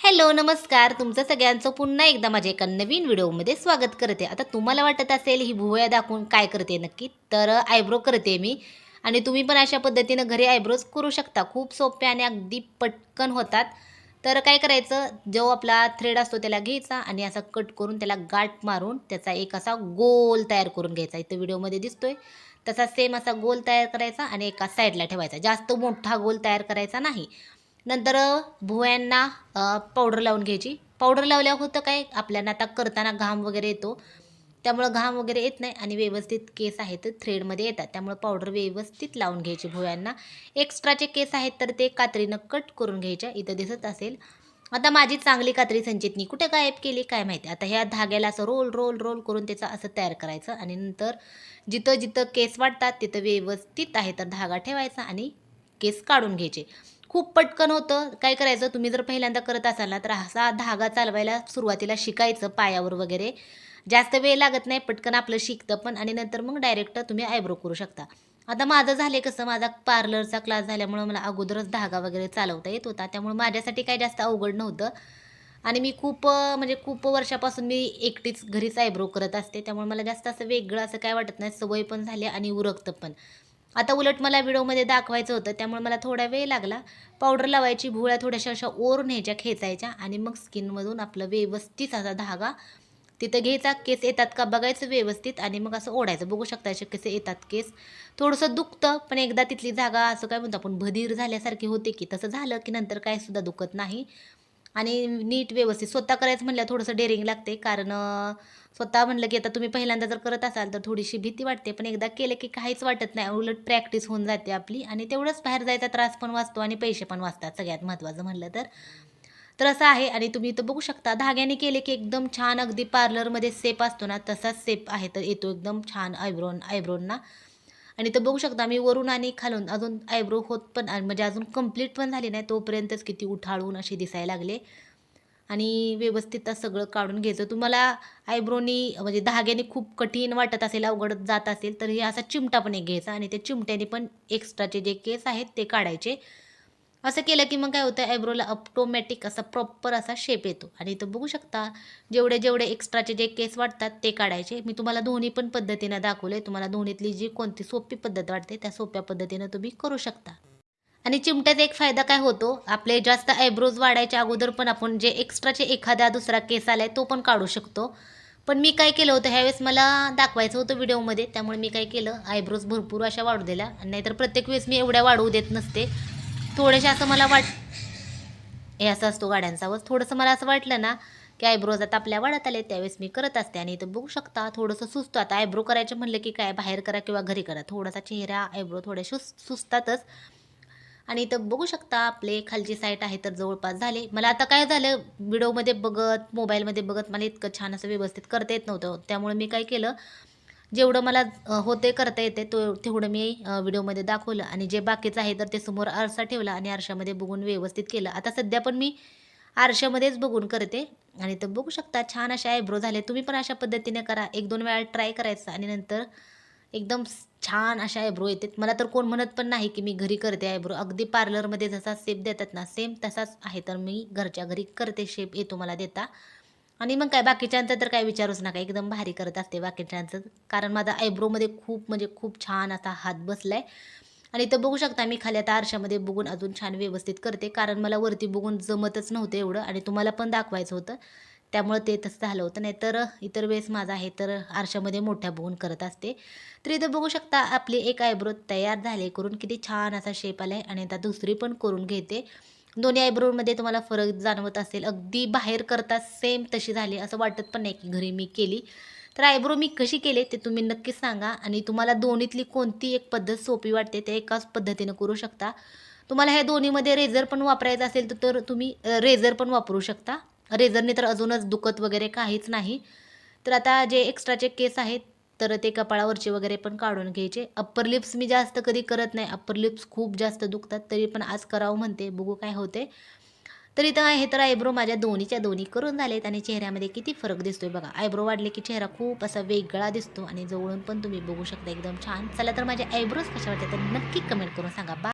Hello नमस्कार. तुमचं सगळ्यांचं पुन्हा एकदा माझ्या एका नवीन व्हिडिओमध्ये स्वागत करते. आता तुम्हाला वाटत असेल ही भुवया दाखवून काय करते नक्की? तर आयब्रो करते मी. आणि तुम्ही पण अशा पद्धतीनं घरी आयब्रोज करू शकता. खूप सोपे आणि अगदी पटकन होतात. तर काय करायचं? जो आपला थ्रेड असतो त्याला घ्यायचा आणि असा कट करून त्याला गाठ मारून त्याचा एक असा गोल तयार करून घ्यायचा. इथं व्हिडिओमध्ये दिसतोय. तसा सेम असा गोल तयार करायचा आणि एका साईडला ठेवायचा. जास्त मोठा गोल तयार करायचा नाही. नंतर भुवयांना पावडर लावून घ्यायची. पावडर लावल्यावर होतं काय आपल्याला आता करताना घाम वगैरे येतो. त्यामुळं घाम वगैरे येत नाही आणि व्यवस्थित केस आहेत थ्रेडमध्ये येतात. त्यामुळं पावडर व्यवस्थित लावून घ्यायची भुवयांना. एक्स्ट्राचे केस आहेत तर ते कात्रीनं कट करून घ्यायच्या. इथं दिसत असेल. आता माझी चांगली कात्री संचितनी कुठे गायब केली काय माहिती? आता ह्या धाग्याला असं रोल रोल रोल करून त्याचं असं तयार करायचं. आणि नंतर जिथं जिथं केस वाटतात तिथं व्यवस्थित आहे तर धागा ठेवायचा आणि केस काढून घ्यायचे. खूप पटकन होतं. काय करायचं? तुम्ही जर पहिल्यांदा करत असाल ना तर असा धागा चालवायला सुरुवातीला शिकायचं पायावर वगैरे. जास्त वेळ लागत नाही पटकन आपलं शिकतं पण आणि नंतर मग डायरेक्ट तुम्ही आयब्रो करू शकता. आता माझं झाले कसं? माझा पार्लरचा क्लास झाल्यामुळं मला अगोदरच धागा वगैरे चालवता येत होता. त्यामुळे माझ्यासाठी काही जास्त अवघड नव्हतं. आणि मी खूप म्हणजे खूप वर्षापासून मी एकटीच घरीच आयब्रो करत असते. त्यामुळे मला जास्त असं वेगळं असं काय वाटत नाही. सवय पण झाली आणि उरकतं पण. आता उलट मला व्हिडिओमध्ये दाखवायचं होतं त्यामुळे मला थोडा वेळ लागला. पावडर लावायची भुळ्या थोड्याशा अशा ओर न्यायच्या खेचायच्या आणि मग स्किनमधून आपलं व्यवस्थित असा धागा तिथं घ्यायचा. केस येतात का बघायचं व्यवस्थित आणि मग असं ओढायचं. बघू शकता असे कसे येतात केस. थोडंसं दुखतं पण एकदा तिथली जागा असं काय म्हणतो आपण भदीर झाल्यासारखी होते की तसं झालं की नंतर काय सुद्धा दुखत नाही. आणि नीट व्यवस्थित. स्वतः करायचं म्हणलं थोडंसं डेअरिंग लागते. कारण स्वतः म्हणलं की आता तुम्ही पहिल्यांदा जर करत असाल तर थोडीशी भीती वाटते. पण एकदा केलं की काहीच वाटत नाही. उलट प्रॅक्टिस होऊन जाते आपली. आणि तेवढंच बाहेर जायचा त्रास पण वाचतो आणि पैसे पण वाचतात. सगळ्यात महत्त्वाचं म्हणलं तर. तर असं आहे. आणि तुम्ही इथं बघू शकता. धाग्याने केले की एकदम छान अगदी पार्लरमध्ये सेप असतो ना तसाच सेप आहे. तर येतो एकदम छान आयब्रोन आयब्रोंना आणि तर बघू शकता मी वरून आणि खालून अजून आयब्रो होत पण आणि म्हणजे अजून कंप्लीट पण झाली नाही तोपर्यंतच किती उठाळून असे दिसायला लागले. आणि व्यवस्थित सगळं काढून घ्यायचं. तुम्हाला आयब्रोनी म्हणजे धाग्याने खूप कठीण वाटत असेल अवघड जात असेल तर हे असा चिमटा पण एक घ्यायचा आणि त्या चिमट्याने पण एक्स्ट्राचे जे केस आहेत ते काढायचे. असं केलं की मग काय होतं आयब्रोला ऑटोमॅटिक असा प्रॉपर असा शेप येतो. आणि तो बघू शकता जेवढे जेवढे एक्स्ट्राचे जे केस वाटतात ते काढायचे. मी तुम्हाला दोन्ही पण पद्धतीनं दाखवले तुम्हाला दोन्हीतली जी कोणती सोपी पद्धत वाटते त्या सोप्या पद्धतीनं तुम्ही करू शकता. आणि चिमट्याचा एक फायदा काय होतो आपले जास्त आयब्रोज वाढायच्या अगोदर पण आपण जे एक्स्ट्राचे एखादा दुसरा केस आलाय तो पण काढू शकतो. पण मी काय केलं होतं ह्यावेळेस मला दाखवायचं होतं व्हिडिओमध्ये त्यामुळे मी काय केलं आयब्रोज भरपूर अशा वाढू दिल्या. आणि नाहीतर प्रत्येक वेळेस मी एवढ्या वाढवू देत नसते. थोडेशा असं मला वाट हे असं असतो गाड्यांचा आवाज. थोडंसं मला असं वाटलं ना की आयब्रोज आता आपल्या वाढत आले त्यावेळेस मी करत असते आणि इथं बघू शकता थोडंसं सुचतं आता आयब्रो करायचं म्हणलं की काय बाहेर करा किंवा घरी करा. थोडासा चेहरा आयब्रो थोडे सुस सुचतातच आणि इथं बघू शकता आपले खालची साईट आहे तर जवळपास झाले. मला आता काय झालं व्हिडिओमध्ये बघत मोबाईलमध्ये बघत मला इतकं छान असं व्यवस्थित करता येत नव्हतं. त्यामुळे मी काय केलं जेवढं मला होते करता येते तो तेवढं मी व्हिडिओमध्ये दाखवलं. आणि जे बाकीचं आहे तर ते समोर आरसा ठेवला आणि आरशामध्ये बघून व्यवस्थित केलं. आता सध्या पण मी आरशामध्येच बघून करते. आणि तर बघू शकता छान अशा आयब्रो झाले. तुम्ही पण अशा पद्धतीने करा. एक दोन वेळा ट्राय करायचं आणि नंतर एकदम छान अशा आयब्रो येतात. मला तर कोण म्हणत पण नाही की मी घरी करते आयब्रो. अगदी पार्लरमध्ये जसा शेप देतात ना सेम तसाच आहे. तर मी घरच्या घरी करते शेप येतो मला देता. आणि मग काय बाकीच्यांचं तर काय विचारूच नका. एकदम भारी करत असते बाकीच्यांचं. कारण माझा आयब्रोमध्ये खूप म्हणजे खूप छान असा हात बसलाय. आणि इथं बघू शकता मी खाली आता आरशामध्ये बघून अजून छान व्यवस्थित करते. कारण मला वरती बघून जमतच नव्हतं एवढं आणि तुम्हाला पण दाखवायचं होतं. त्यामुळं ते तसं झालं होतं. नाही तर इतर वेळेस माझा आहे तर आरशामध्ये मोठ्या बघून करत असते. तर इथं बघू शकता आपली एक आयब्रो तयार झाले करून. किती छान असा शेप आलाय आणि आता दुसरी पण करून घेते. दोन्ही आयब्रोमध्ये तुम्हाला फरक जाणवत असेल. अगदी बाहेर करता सेम तशी झाली. असं वाटत पण नाही की घरी मी केली. तर आयब्रो मी कशी केले ते तुम्ही नक्कीच सांगा. आणि तुम्हाला दोन्हीतली कोणती एक पद्धत सोपी वाटते ते एकाच पद्धतीनं करू शकता. तुम्हाला ह्या दोन्हीमध्ये रेझर पण वापरायचं असेल तर तर तुम्ही रेझर पण वापरू शकता. रेझरने तर अजूनच दुखत वगैरे काहीच नाही. तर आता जे एक्स्ट्राचे केस आहेत तर ते कपाळावरचे वगैरे पण काढून घ्यायचे. अप्पर लिप्स मी जास्त कधी करत नाही. अप्पर लिप्स खूप जास्त दुखतात तरी पण आज करावं म्हणते. बघू काय होते तर इथं आहे तर आयब्रो माझ्या दोन्हीच्या दोन्ही करून झालेत आणि चेहऱ्यामध्ये किती फरक दिसतोय बघा. आयब्रो वाढले की चेहरा खूप असा वेगळा दिसतो आणि जवळून पण तुम्ही बघू शकता. एकदम छान. चला तर माझे आयब्रोज कशा वाटतात तर नक्की कमेंट करून सांगा. बा